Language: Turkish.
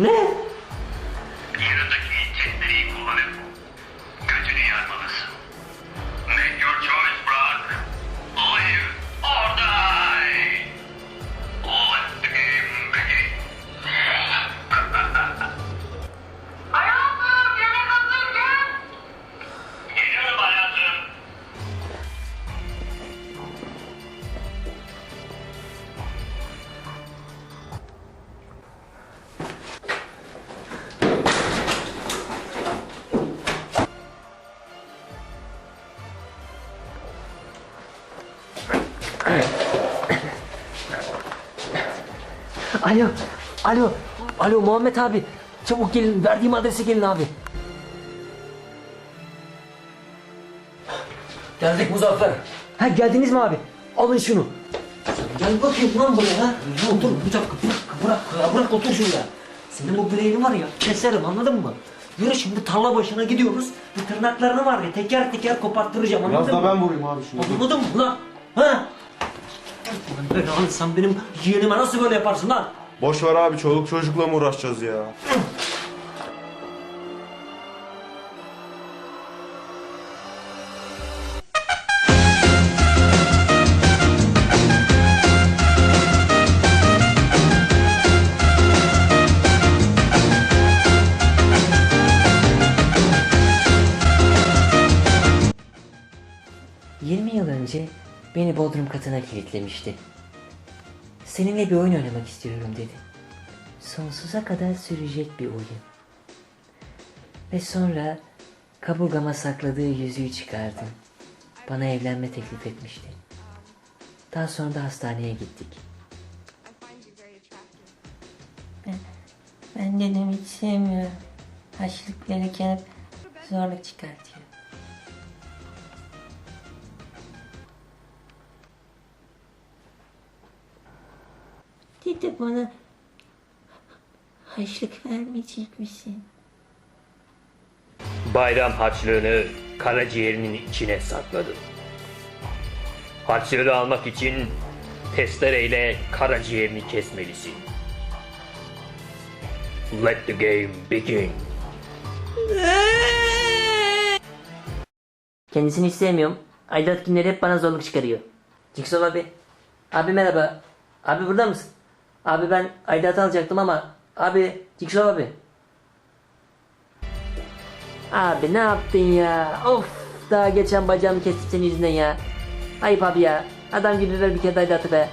ね Alo, alo, alo Muhammed abi. Çabuk gelin, verdiğim adrese gelin abi. Geldik Muzaffer. Ha geldiniz mi abi? Alın şunu. Gel bakayım lan buraya ha. Otur bir dakika bırak bırak ya bırak otur şuraya. Senin bu bileğini var ya keserim anladın mı? Yürü şimdi tarla başına gidiyoruz. Bu tırnaklarını var ya teker teker koparttıracağım anladın Biraz mı? da ben vurayım abi şunu. Anladın mı lan? Ha? Belanı sen benim yeğenime nasıl böyle yaparsın lan? Boş ver abi çoluk çocukla mı uğraşacağız ya? ...20 yıl önce beni bodrum katına kilitlemişti. Seninle bir oyun oynamak istiyorum dedi. Sonsuza kadar sürecek bir oyun. Ve sonra kaburgama sakladığı yüzüğü çıkardım. Bana evlenme teklif etmişti. Daha sonra da hastaneye gittik. Ben dedim hiç sevmiyorum. Haşlık verirken hep zorluk çıkartıyor. Dedi bana haşlık vermeyecek misin? Bayram harçlığını karaciğerinin içine sakladım. Harçlığı almak için testereyle karaciğerini kesmelisin. Let the game begin. Kendisini hiç sevmiyorum. Aydat günleri hep bana zorluk çıkarıyor. Ciksol abi. Abi merhaba. Abi burada mısın? Abi ben aidat alacaktım ama. Abi Ciksol abi. Abi ne yaptın ya? Of daha geçen bacağımı kestim senin yüzünden ya. Ayıp abi ya. Adam gibi ver bir kere aidatı be.